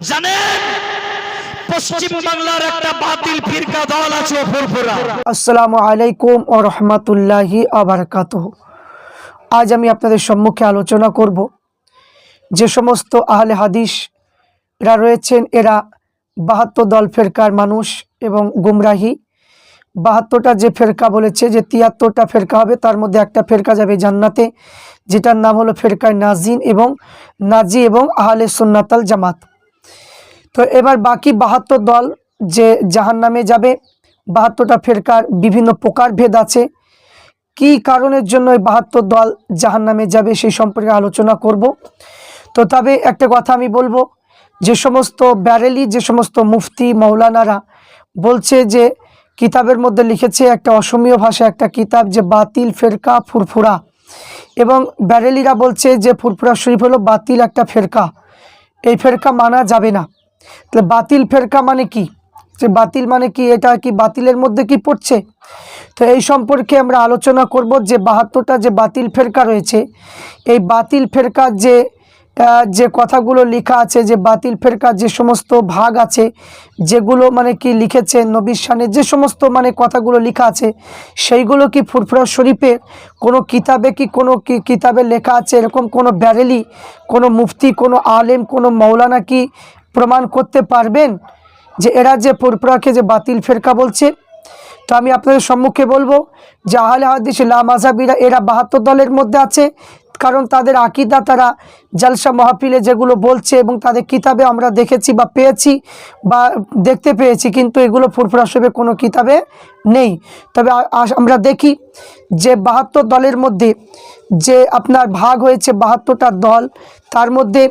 জানেন? আজ আমি আপনাদের সম্মুখে আলোচনা করব যে সমস্ত আহলে হাদিস, এরা রয়েছেন, এরা বাহাত্তর দল ফেরকার মানুষ এবং গুমরাহি। বাহাত্তরটা যে ফেরকা বলেছে যে তিয়াত্তরটা ফেরকা হবে, তার মধ্যে একটা ফেরকা যাবে জান্নাতে, যেটার নাম হলো ফেরকায় নাজিন এবং নাজি এবং আহলে সুন্নাতাল জামাত। তো এবার বাকি বাহাত্তর দল যে জাহান নামে যাবে, বাহাত্তরটা ফেরকার বিভিন্ন প্রকারভেদ আছে। কি কারণের জন্য এই বাহাত্তর দল জাহান নামে যাবে সেই সম্পর্কে আলোচনা করব। তো তবে একটা কথা আমি বলব, যে সমস্ত ব্যারেলি, যে সমস্ত মুফতি মৌলানারা বলছে যে, কিতাবের মধ্যে লিখেছে একটা অসমীয় ভাষা একটা কিতাব যে বাতিল, ফেরকা, ফুরফুরা। এবং ব্যারেলিরা বলছে যে ফুরফুরা শরীফ হলো বাতিল একটা ফেরকা। এই ফেরকা মানা যাবে না। তাহলে বাতিল ফেরকা মানে কি? যে বাতিল মানে কি? এটা কি বাতিলের মধ্যে কি পড়ছে? তো এই সম্পর্কে আমরা আলোচনা করব যে বাহাত্তরটা যে বাতিল ফেরকা রয়েছে, এই বাতিল ফেরকার যে যে কথাগুলো লেখা আছে, যে বাতিল ফেরকার যে সমস্ত ভাগ আছে, যেগুলো মানে কি লিখেছে নবীর সানে যে সমস্ত মানে কথাগুলো লেখা আছে, সেইগুলো কি ফুরফুরা শরীফের কোনো কিতাবে কি কোনো কি কিতাবে লেখা আছে? এরকম কোনো ব্যারেলি, কোনো মুফতি, কোনো আলেম, কোনো মৌলানা কি প্রমাণ করতে পারবেন যে এরা যে ফুরফুরাকে যে বাতিল ফেরকা বলছে। তো আমি আপনাদের সম্মুখে বলব যে আহলে হাদিস লা মাজাবিরা এরা বাহাত্তর দলের মধ্যে আছে, কারণ তাদের আকিদা তারা জালসা মহাপিলে যেগুলো বলছে এবং তাদের কিতাবে আমরা দেখেছি বা পেয়েছি বা দেখতে পেয়েছি, কিন্তু এগুলো ফুরফুরা সবে কোনো কিতাবে নেই তবে আমরা দেখি যে বাহাত্তর দলের মধ্যে যে আপনার ভাগ হয়েছে বাহাত্তরটা দল, তার মধ্যে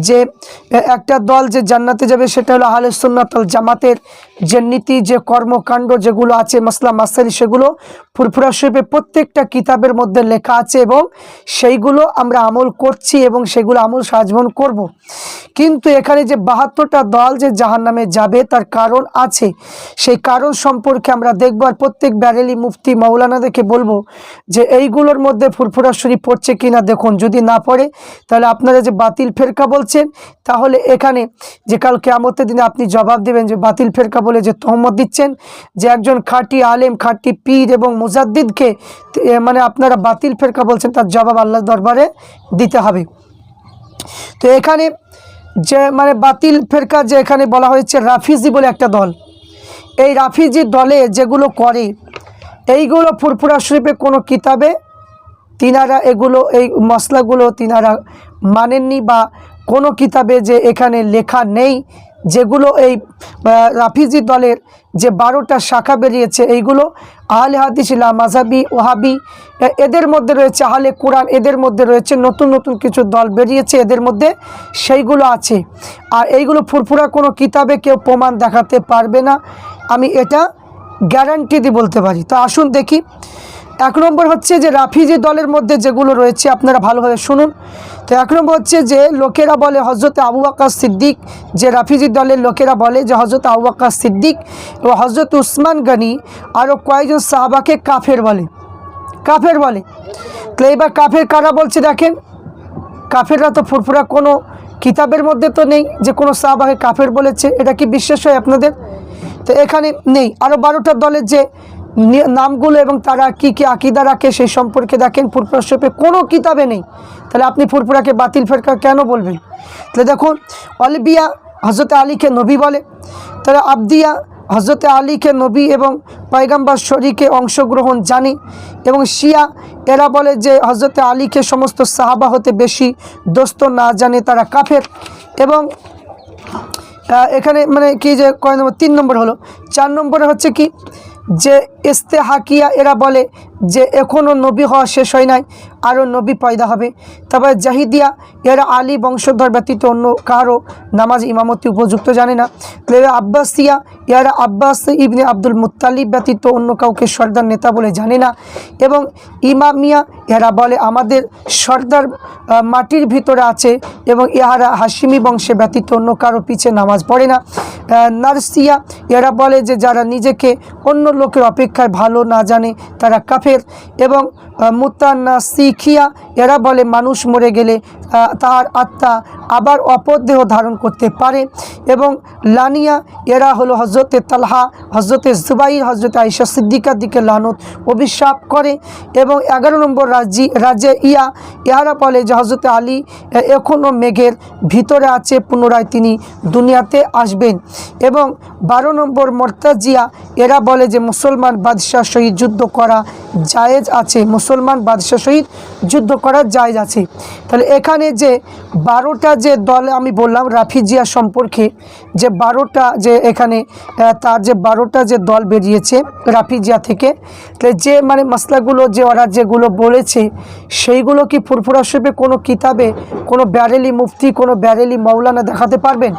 যে একটা দল যে জান্নাতে যাবে সেটা হলো আহলে সুন্নাতল জামাতের যে নীতি, যে কর্মকাণ্ড যেগুলো আছে, মাসলা মাসালি সেগুলো ফুরফুরা শরীফে প্রত্যেকটা কিতাবের মধ্যে লেখা আছে এবং সেইগুলো আমরা আমল করছি এবং সেগুলো আমল সাজমন করব। কিন্তু এখানে যে বাহাত্তরটা দল যে জাহান নামে যাবে, তার কারণ আছে। সেই কারণ সম্পর্কে আমরা দেখব আর প্রত্যেক ব্যারেলি মুফতি মৌলানাদেরকে বলব যে এইগুলোর মধ্যে ফুরফুরা শরীফ পড়ছে কিনা দেখুন। যদি না পড়ে, তাহলে আপনারা যে বাতিল ফেরকা বলছেন, তাহলে এখানে যে কাল কেয়ামতের দিনে আপনি জবাব দেবেন যে বাতিল ফেরকা বলে যে তহমত দিচ্ছেন, যে একজন খাঁটি আলেম, খাঁটি পীর এবং মুজাদ্দিদকে মানে আপনারা বাতিল ফেরকা বলছেন, তার জবাব আল্লাহ দরবারে দিতে হবে। তো এখানে যে মানে বাতিল ফেরকা যে এখানে বলা হয়েছে রাফিজি বলে একটা দল। এই রাফিজি দলে যেগুলো করে, এইগুলো ফুরফুরা শরীফে কোনো কিতাবে তিনারা এগুলো, এই মশলাগুলো তিনারা মানেননি বা কোনো কিতাবে যে এখানে লেখা নেই যেগুলো এই রাফিজি দলের যে বারোটা শাখা বেরিয়েছে, এইগুলো আহলে হাদিস, ইলা মাজাবি ওহাবি এদের মধ্যে রয়েছে আহলে কোরআন, এদের মধ্যে রয়েছে নতুন নতুন কিছু দল বেরিয়েছে, এদের মধ্যে সেইগুলো আছে। আর এইগুলো ফুরফুরা কোনো কিতাবে কেউ প্রমাণ দেখাতে পারবে না। আমি এটা গ্যারান্টি দিয়ে বলতে পারি। তো আসুন দেখি। এক নম্বর হচ্ছে যে রাফিজি দলের মধ্যে যেগুলো রয়েছে, আপনারা ভালোভাবে শুনুন। তো এক নম্বর হচ্ছে যে লোকেরা বলে হজরত আবু আকাশ সিদ্দিক, যে রাফিজি দলের লোকেরা বলে যে হজরত আবু আকাশ সিদ্দিক ও হজরত উসমান গানি আরও কয়েকজন সাহাবাকে কাফের বলে। কাফের বলে। তো এবার কাফের কারা বলছে দেখেন, কাফেররা তো ফুরফুরা কোনো কিতাবের মধ্যে তো নেই যে কোনো সাহাবাকে কাফের বলেছে, এটা কি বিশ্বাস হয় আপনাদের? তো এখানে নেই। আরও বারোটা দলের যে নামগুলো এবং তারা কি কি আকিদা রাখে সেই সম্পর্কে দেখেন, ফুরফুরা শরীফে কোনো কিতাবে নেই। তাহলে আপনি ফুরফুরাকে বাতিল ফেরকা কেন বলবেন? তাহলে দেখুন অলিবিয়া হজরত আলীকে নবী বলে। তারা আবদিয়া হজরত আলীকে নবী এবং পয়গাম্বার শরীকে অংশগ্রহণ জানে এবং শিয়া এরা বলে যে হজরত আলীকে সমস্ত সাহাবা হতে বেশি দোস্ত না জানে তারা কাফের। এবং এখানে মানে কি যে কয় নম্বর, তিন নম্বর হলো। চার নম্বরে হচ্ছে কি যে ইস্তেহাকিয়া এরা বলে যে এখনও নবী হওয়া শেষ হয় নাই। আরও নবী পয়দা হবে। তারপরে জাহিদিয়া এরা আলী বংশধর ব্যতীত অন্য কারও নামাজ ইমামতি উপযুক্ত জানে না। তাহলে আব্বাসিয়া এরা আব্বাস ইবনে আব্দুল মুত্তালিব ব্যতীত অন্য কাউকে সর্দার নেতা বলে জানে না এবং ইমামিয়া এরা বলে, আমাদের সর্দার মাটির ভিতরে আছে এবং ইহারা হাসিমি বংশে ব্যতীত অন্য কারও পিছে নামাজ পড়ে না। নার্সিয়া এরা বলে যে, যারা নিজেকে অন্য লোকের অপেক্ষায় ভালো না জানে তারা কাফের এবং ਸਿੱਖੀ ਆ এরা বলে, মানুষ মরে গেলে তার আত্মা আবার অপর দেহ ধারণ করতে পারে। এবং লানিয়া, এরা হলো হজরতে তালহা হজরতে জুবাইর হজরতে আইসা সিদ্দিকার দিকে লানত অভিশাপ করে। এবং এগারো নম্বর রাজি রাজ্যে ইয়া, ইহারা বলে যে হজরতে আলী এখনও মেঘের ভিতরে আছে, পুনরায় তিনি দুনিয়াতে আসবেন। এবং বারো নম্বর মর্তাজিয়া, এরা বলে যে, মুসলমান বাদশাহ সহিত যুদ্ধ করা জায়েজ আছে। মুসলমান বাদশাহ সহিত যুদ্ধ করা জায়েজ আছে। তাহলে এখানে যে বারোটা যে দল, আমি বললাম রাফিজিয়া সম্পর্কে, যে বারোটা যে এখানে তার যে বারোটা যে দল বেরিয়েছে রাফিজিয়া থেকে, তাহলে যে মানে মশলাগুলো যে ওরা যেগুলো বলেছে, সেইগুলো কি ফুরফুরা শরীফে কোনো কিতাবে, কোনো ব্যারেলি মুফতি, কোনো ব্যারেলি মৌলানা দেখাতে পারবেন?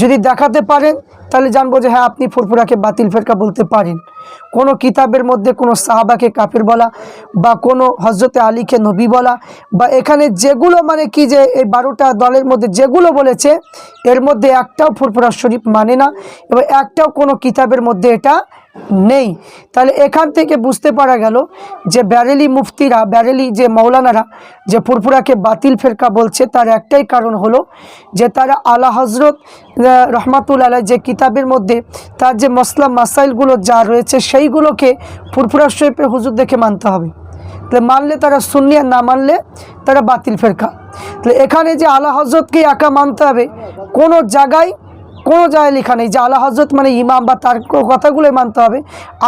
যদি দেখাতে পারেন তাহলে জানব যে হ্যাঁ আপনি ফুরফুরাকে বাতিল ফেরকা বলতে পারেন। কোনো কিতাবের মধ্যে কোনো সাহাবাকে কাফের বলা বা কোনো হজরতে আলীকে নবী বলা বা এখানে যেগুলো মানে কি যে এই বারোটা দলের মধ্যে যেগুলো বলেছে, এর মধ্যে একটাও ফুরফুরা শরীফ মানে না এবং একটাও কোনো কিতাবের মধ্যে এটা নেই। তাহলে এখান থেকে বুঝতে পারা গেল যে ব্যারেলি মুফতিরা, ব্যারেলি যে মৌলানারা যে ফুরফুরাকে বাতিল ফেরকা বলছে, তার একটাই কারণ হলো যে তারা আলা হজরত রহমাতুল আলাহ যে কিতাবের মধ্যে তার যে মশলা মাসাইলগুলো যা রয়েছে, সেইগুলোকে ফুরফুরা শরীফে হুজুর দেখে মানতে হবে। তাহলে মানলে তারা সুন্নি না মানলে তারা বাতিল ফেরকা। তাহলে এখানে যে আলা হজরতকে একা মানতে হবে, কোনো জায়গায় কোনো জায়গায় লেখা নেই যে আলা হজরত মানে ইমাম বা তার কথাগুলোই মানতে হবে।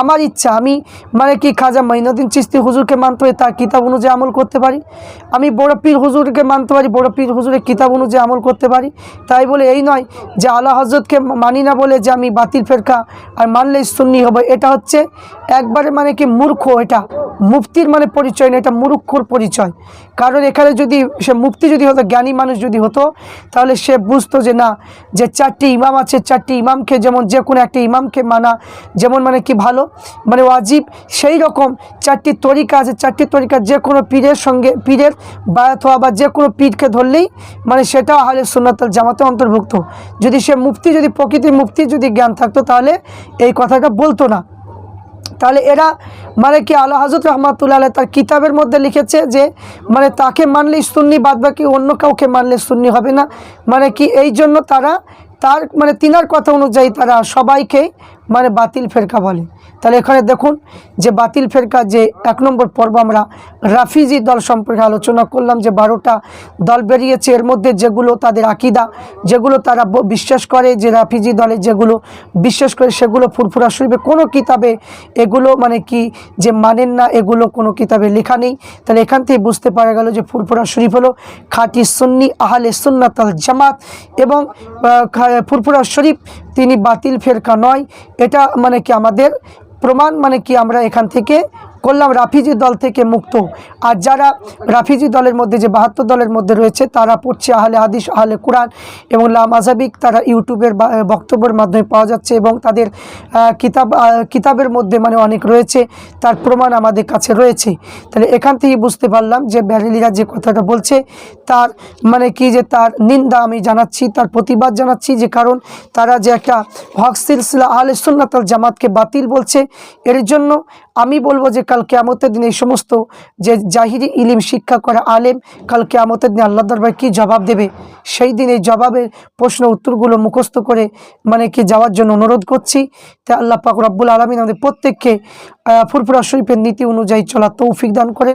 আমার ইচ্ছা, আমি মানে কি খাজা মঈনুদ্দিন চিস্তি হুজুরকে মানতে হবে তার কিতাব অনুযায়ী আমল করতে পারি। আমি বড় পীর হুজুরকে মানতে পারি, বড় পীর হুজুরের কিতাব অনুযায়ী আমল করতে পারি। তাই বলে এই নয় যে আলা হজরতকে মানি না বলে যে আমি বাতিল ফেরকা আর মানলেই সুন্নি হবে। এটা হচ্ছে একবারে মানে কি মূর্খ, এটা মুফতির মানে পরিচয় না, এটা মূর্খর পরিচয়। কারণ এখানে যদি সে মুক্তি যদি হতো, জ্ঞানী মানুষ যদি হতো, তাহলে সে বুঝতো যে না, যে চারটি ইমাম আছে, চারটি ইমামকে, যেমন যে কোনো একটা ইমামকে মানা, যেমন মানে কি ভালো? মানে ওয়াজিব, সেই রকম চারটি তরিকা আছে, চারটি তরিকা যে কোনো পীরের সঙ্গে, পীরের বায়াত হওয়া বা যে কোনো পীরকে ধরলেই মানে সেটা আহলে সুন্নাতাল জামাতে অন্তর্ভুক্ত। যদি সে মুক্তি যদি প্রকৃতির মুক্তি যদি জ্ঞান থাকতো, তাহলে এই কথাটা বলতো না। তাহলে এরা মানে কি আল্লাহ হজরত রহমাতুল্লাহ তার কিতাবের মধ্যে লিখেছে যে মানে তাকে মানলেই সুন্নি বাদ বাকি অন্য কাউকে মানলে সুন্নি হবে না। মানে কি এই জন্য তারা তার মানে তিনার কথা অনুযায়ী তারা সবাইকে মানে বাতিল ফেরকা বলে। তাহলে এখানে দেখুন যে বাতিল ফেরকা যে এক নম্বর পর্ব আমরা রাফিজি দল সম্পর্কে আলোচনা করলাম যে বারোটা দল বেরিয়েছে। এর মধ্যে যেগুলো তাদের আকিদা, যেগুলো তারা বিশ্বাস করে যে রাফিজি দলে যেগুলো বিশ্বাস করে সেগুলো ফুরফুরা শরীফে কোনো কিতাবে এগুলো মানে কি যে মানেন না, এগুলো কোনো কিতাবে লেখা নেই। তাহলে এখান থেকে বুঝতে পারা গেল যে ফুরফুরা শরীফ হলো খাঁটি সুন্নি আহলে সুন্নাত জামাত এবং ফুরফুরা শরীফ তিনি বাতিল ফেরকা নয়। এটা মানে কি আমাদের প্রমাণ? মানে কি আমরা এখান থেকে করলাম রাফিজি দল থেকে মুক্ত। আর যারা রাফিজি দলের মধ্যে যে বাহাত্তর দলের মধ্যে রয়েছে, তারা পড়ছে আহলে হাদিস, আহলে কোরআন এবং লা মাজাবিক তারা ইউটিউবের বক্তব্যের মাধ্যমে পাওয়া যাচ্ছে এবং তাদের কিতাব কিতাবের মধ্যে মানে অনেক রয়েছে, তার প্রমাণ আমাদের কাছে রয়েছে। তাহলে এখান থেকে বুঝতে পারলাম যে ব্যারেলিরা যে কথাটা বলছে, তার মানে কি যে তার নিন্দা আমি জানাচ্ছি, তার প্রতিবাদ জানাচ্ছি, যে কারণ তারা যে একটা হক সিলসিলা আহলে সুন্নাতাল জামাতকে বাতিল বলছে, এর জন্য আমি বলব যে কাল কেয়ামতের দিন এই সমস্ত যে জাহিরি ইলিম, শিক্ষা করা আলেম, কাল কেয়ামতের দিন আল্লাহ দরবার কী জবাব দেবে? সেই দিন এই জবাবের প্রশ্ন, উত্তরগুলো মুখস্থ করে মানে কি যাওয়ার জন্য অনুরোধ করছি। তাই আল্লাহ পাক রব্বুল আলমিন আমাদের প্রত্যেককে ফুরফুরা শরীফের নীতি অনুযায়ী চলা তৌফিক দান করে